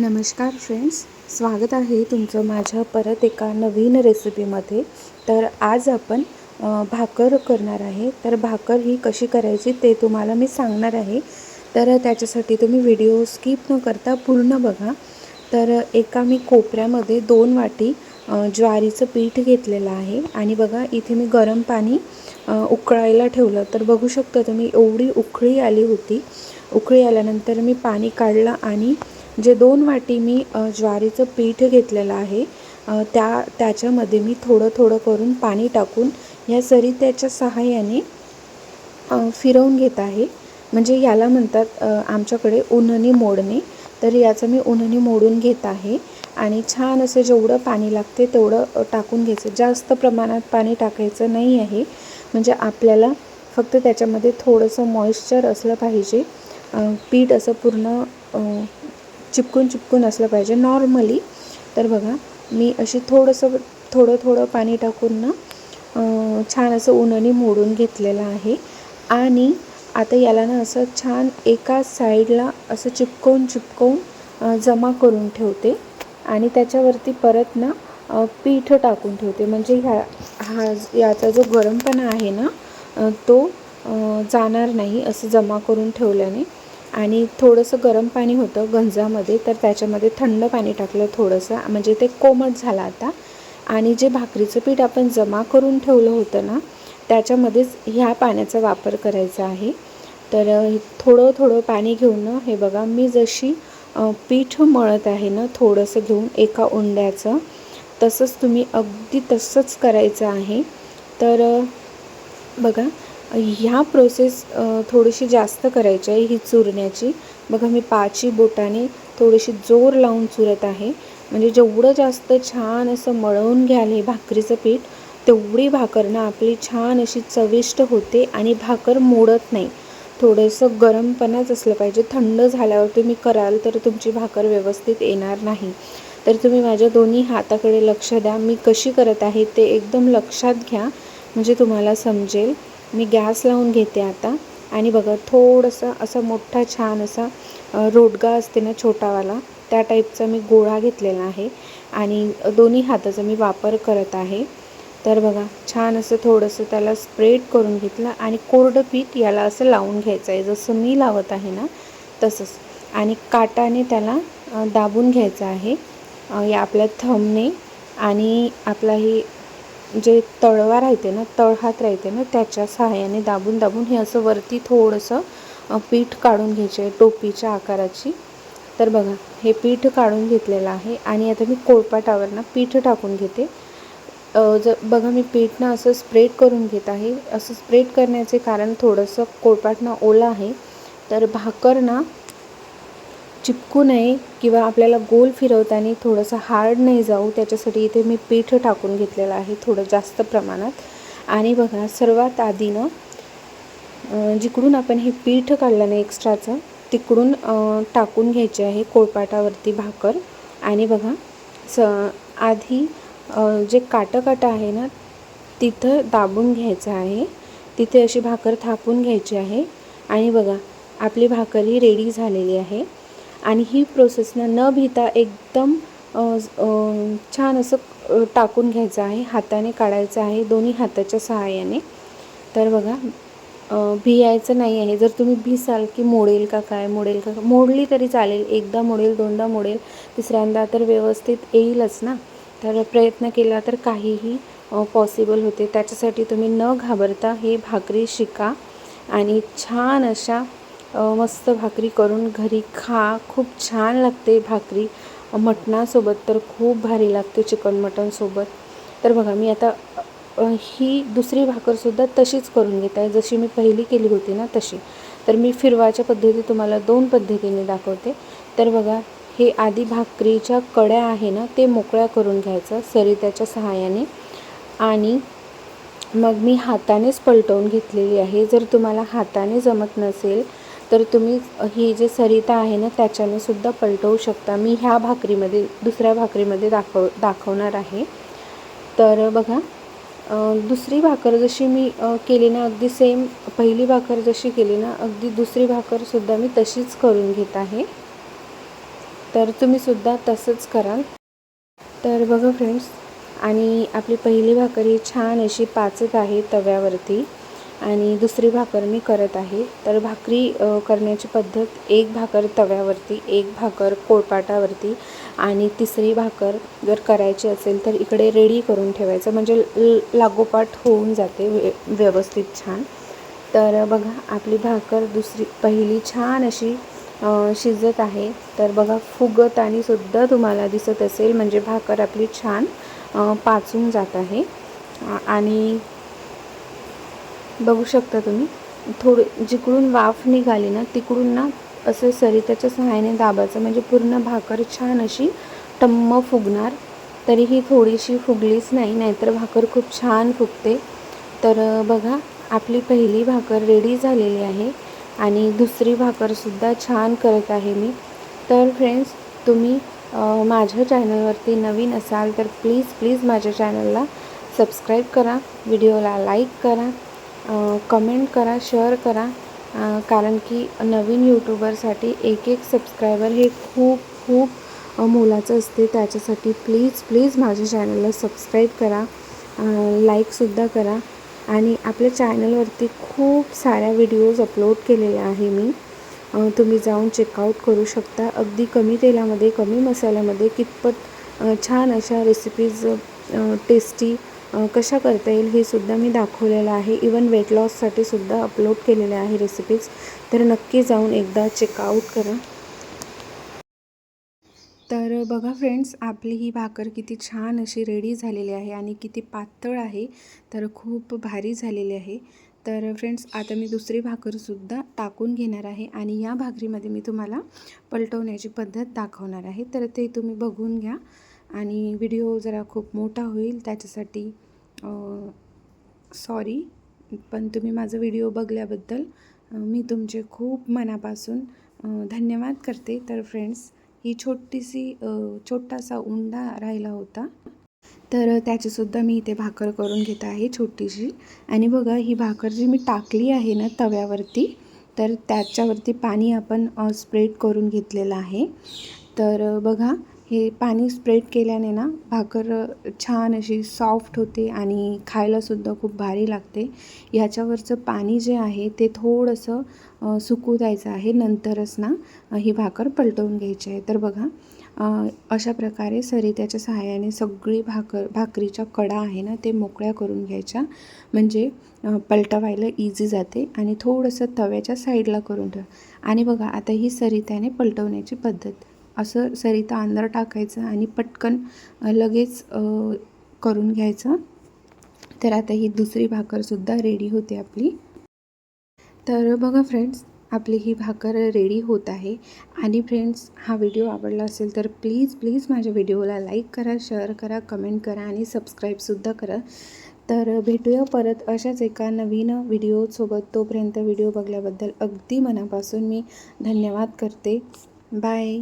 नमस्कार फ्रेंड्स स्वागत आहे तुमचं माझ्या परत एका नवीन रेसिपीमध्ये तर आज आपण भाकर करणार आहे. तर भाकर ही कशी करायची ते तुम्हाला मी सांगणार आहे. तर त्याच्यासाठी तुम्ही व्हिडिओ स्किप न करता पूर्ण बघा. तर एका मी कोपऱ्यामध्ये दोन वाटी ज्वारीचं पीठ घेतलेलं आहे. आणि बघा इथे मी गरम पाणी उकळायला ठेवलं. तर बघू शकता तुम्ही एवढी उकळी आली होती. उकळी आल्यानंतर मी पाणी काढलं आणि जे दोन वाटी मी ज्वारीचं पीठ घेतलेलं आहे त्या त्याच्यामध्ये मी थोडं थोडं करून पाणी टाकून या सरित्याच्या सहाय्याने फिरवून घेत आहे. म्हणजे याला म्हणतात आमच्याकडे उन्हनी मोडणे. तर याचं मी उन्हनी मोडून घेत आहे आणि छान असं जेवढं पाणी लागते तेवढं टाकून घ्यायचं. जास्त प्रमाणात पाणी टाकायचं नाही आहे. म्हणजे आपल्याला फक्त त्याच्यामध्ये थोडंसं मॉइश्चर असलं पाहिजे. पीठ असं पूर्ण चिपकून चिपकून असलं पाहिजे. नॉर्मली तर बघा मी अशी थोडंसं थोडं थोडं पाणी टाकून ना छान असं उन्हाने मोडून घेतलेलं आहे. आणि आता याला ना असं छान एका साईडला असं चिपकवून चिपकवून जमा करून ठेवते. आणि त्याच्यावरती परत ना पीठ टाकून ठेवते. म्हणजे ह्या हा याचा जो गरमपणा आहे ना तो जाणार नाही असं जमा करून ठेवल्याने. आणि थोडंसं गरम पाणी होतं गंजामध्ये तर त्याच्यामध्ये थंड पाणी टाकलं थोडंसं. म्हणजे ते कोमट झालं आता. आणि जे भाकरीचं पीठ आपण जमा करून ठेवलं होतं ना त्याच्यामध्येच ह्या पाण्याचा वापर करायचा आहे. तर थोडं थोडं पाणी घेऊन ना हे बघा मी जशी पीठ मळत आहे ना थोडंसं घेऊन एका उंड्याचं तसंच तुम्ही अगदी तसंच करायचं आहे. तर बघा ह्या प्रोसेस थोडीशी जास्त करायची आहे ही चुरण्याची. बघा मी पाची बोटाने थोडीशी जोर लावून चुरत आहे. म्हणजे जेवढं जास्त छान असं मळवून घ्याल हे भाकरीचं पीठ तेवढी भाकर ना आपली छान अशी चविष्ट होते आणि भाकर मोडत नाही. थोडंसं गरमपणाच असलं पाहिजे. थंड झाल्यावर तुम्ही कराल तर तुमची भाकर व्यवस्थित येणार नाही. तर तुम्ही माझ्या दोन्ही हाताकडे लक्ष द्या. मी कशी करत आहे ते एकदम लक्षात घ्या. म्हणजे तुम्हाला समजेल. मी गॅस लावून घेते आता. आणि बघा थोडंसं असा मोठा छान असा रोडगा असते ना छोटावाला त्या टाईपचा मी गोळा घेतलेला आहे. आणि दोन्ही हाताचा मी वापर करत आहे. तर बघा छान असं थोडंसं त्याला स्प्रेड करून घेतलं आणि कोरडं पीठ याला असं लावून घ्यायचं आहे. जसं मी लावत आहे ना तसंच. आणि काटाने त्याला दाबून घ्यायचं आहे. या आपल्या थंबने आणि आपला ही जे तळवा राहते ना तळहात राहते ना त्याच्या सहाय्याने दाबून दाबून हे असं वरती थोडंसं पीठ काढून घ्यायचे आहे टोपीच्या आकाराची. तर बघा हे पीठ काढून घेतलेलं आहे आणि आता मी कोळपाटावर ना पीठ टाकून घेते. जर ज बघा मी पीठ ना असं स्प्रेड करून घेत आहे. असं स्प्रेड करण्याचे कारण थोडंसं कोळपाट ना ओलं आहे. तर भाकर ना चिपकू नये किंवा आपल्याला गोल फिरवताना थोडंसं हार्ड नाही जाऊ त्याच्यासाठी इथे मी पीठ टाकून घेतलेलं आहे थोडं जास्त प्रमाणात. आणि बघा सर्वात आधी ना जिकडून आपण हे पीठ काढलं ना एक्स्ट्राचं तिकडून टाकून घ्यायचे आहे कोळपाटावरती भाकर. आणि बघा स आधी जे काटं काटं आहे ना तिथं दाबून घ्यायचं आहे. तिथे अशी भाकर थापून घ्यायची आहे. आणि बघा आपली भाकर ही रेडी झालेली आहे. आणि ही प्रोसेस ना न भिता एकदम छान असं टाकून घ्यायचं आहे. हाताने काढायचं आहे दोन्ही हाताच्या सहाय्याने. तर बघा भियायचं नाही आहे. जर तुम्ही भिसाल की मोडेल का काय मोडेल का मोडली तरी चालेल. एकदा मोडेल दोनदा मोडेल तिसऱ्यांदा तर व्यवस्थित येईलच ना. तर प्रयत्न केला तर काहीही पॉसिबल होते. त्याच्यासाठी तुम्ही न घाबरता हे भाकरी शिका. आणि छान अशा मस्त भाकरी करून घरी खा. खूप छान लागते भाकरी. मटणासोबत तर खूप भारी लागते चिकन मटणसोबत तर बघा मी आता ही दुसरी भाकरसुद्धा तशीच करून घेत आहे. जशी मी पहिली केली होती ना तशी. तर मी फिरवाच्या पद्धती तुम्हाला दोन पद्धतीने दाखवते. तर बघा हे आधी भाकरीच्या कड्या आहे ना ते मोकळ्या करून घ्यायचं सरित्याच्या सहाय्याने. आणि मग मी हातानेच पलटवून घेतलेली आहे. जर तुम्हाला हाताने जमत नसेल तर तुम्ही ही जे सरिता आहे ना त्याच्याने सुद्धा पलटवू शकता. मी ह्या भाकरीमध्ये दुसऱ्या भाकरीमध्ये दाखव दाखवणार आहे. तर बघा दुसरी भाकर जशी मी केली ना अगदी सेम पहिली भाकर जशी केली ना अगदी दुसरी भाकरसुद्धा मी तशीच करून घेत आहे. तर तुम्हीसुद्धा तसंच कराल. तर बघा फ्रेंड्स आणि आपली पहिली भाकर ही छान अशी पाचत आहे तव्यावरती. आणि दुसरी भाकर मी करत आहे. तर भाकरी करण्याची पद्धत एक भाकर तव्यावरती एक भाकर पोळपाटावरती आणि तिसरी भाकर जर करायची असेल तर इकडे रेडी करून ठेवायचं. म्हणजे ल- लागोपाठ होऊन जाते व्य व्यवस्थित छान. तर बघा आपली भाकर दुसरी पहिली छान अशी शिजत आहे. तर बघा फुगत आणि सुद्धा तुम्हाला दिसत असेल. म्हणजे भाकर आपली छान पाचून जात आहे. आणि बघू शकता तुम्ही. थोडी जिकडून वाफ निघाली ना तिकडून ना असं सरिताच्या सहाय्याने दाबायचं. म्हणजे पूर्ण भाकर छान अशी टम्म फुगणार. तरी ही थोडीशी फुगलीच नाही नाहीतर भाकर खूप छान फुगते. तर बघा आपली पहिली भाकर रेडी झालेली आहे आणि दुसरी भाकरसुद्धा छान करत आहे मी. तर फ्रेंड्स तुम्ही माझ्या चॅनलवरती नवीन असाल तर प्लीज प्लीज माझ्या चॅनलला सबस्क्राईब करा. व्हिडिओला लाईक करा. कमेंट करा शेअर करा. कारण की नवीन यूट्यूबरसाठी एक एक सबस्क्रायबर हे खूप खूप मोलाचं असते. त्याच्यासाठी प्लीज प्लीज माझ्या चॅनलला सबस्क्राईब करा. लाईकसुद्धा करा. आणि आपल्या चॅनलवरती खूप साऱ्या व्हिडिओज अपलोड केलेल्या आहे मी. तुम्ही जाऊन चेकआउट करू शकता. अगदी कमी तेलामध्ये कमी मसाल्यामध्ये कितपत छान अशा रेसिपीज टेस्टी कशा करता येईल हे सुद्धा मी दाखवलेलं आहे. इवन वेट लॉससाठी सुद्धा अपलोड केलेले आहे रेसिपीज तर नक्की जाऊन एकदा चेकआउट करा. तर बघा फ्रेंड्स आपली ही भाकर किती छान अशी रेडी झालेली आहे आणि किती पातळ आहे तर खूप भारी झालेली आहे. तर फ्रेंड्स आता मी दुसरी भाकरसुद्धा टाकून घेणार आहे आणि या भाकरीमध्ये मी तुम्हाला पलटवण्याची पद्धत दाखवणार आहे. तर ते तुम्ही बघून घ्या. आणि व्हिडिओ जरा खूप मोठा होईल त्याच्यासाठी सॉरी पण तुम्ही माझा व्हिडिओ बघल्याबद्दल मी तुमचे खूप मनापासून धन्यवाद करते. तर फ्रेंड्स ही छोटीशी छोटासा उंडा राहिला होता. तर त्याचीसुद्धा मी इथे भाकर करून घेत आहे छोटीशी. आणि बघा ही भाकर जी मी टाकली आहे ना तव्यावरती तर त्याच्यावरती पाणी आपण स्प्रेड करून घेतलेलं आहे. तर बघा हे पाणी स्प्रेड केल्याने ना भाकर छान अशी सॉफ्ट होते आणि खायलासुद्धा खूप भारी लागते. ह्याच्यावरचं पाणी जे आहे ते थोडंसं सुकू द्यायचं आहे. नंतरच ना ही भाकर पलटवून घ्यायची आहे. तर बघा अशा प्रकारे सरित्याच्या सहाय्याने सगळी भाकर भाकरीच्या कडा आहे ना ते मोकळ्या करून घ्यायच्या. म्हणजे पलटवायला इझी जाते आणि थोडंसं तव्याच्या साईडला करून ठेव. आणि बघा आता ही सरित्याने पलटवण्याची पद्धत. असं सरिता अंदर टाकायचं आणि पटकन लगेच करून घ्यायचं. तर आता ही दुसरी भाकरसुद्धा रेडी होते आपली. तर बघा फ्रेंड्स आपली ही भाकर रेडी होत आहे. आणि फ्रेंड्स हा व्हिडिओ आवडला असेल तर प्लीज प्लीज माझ्या व्हिडिओला लाईक करा शेअर करा कमेंट करा आणि सबस्क्राईबसुद्धा करा. तर भेटूया परत अशाच एका नवीन व्हिडिओसोबत तोपर्यंत व्हिडिओ बघल्याबद्दल अगदी मनापासून मी धन्यवाद करते. बाय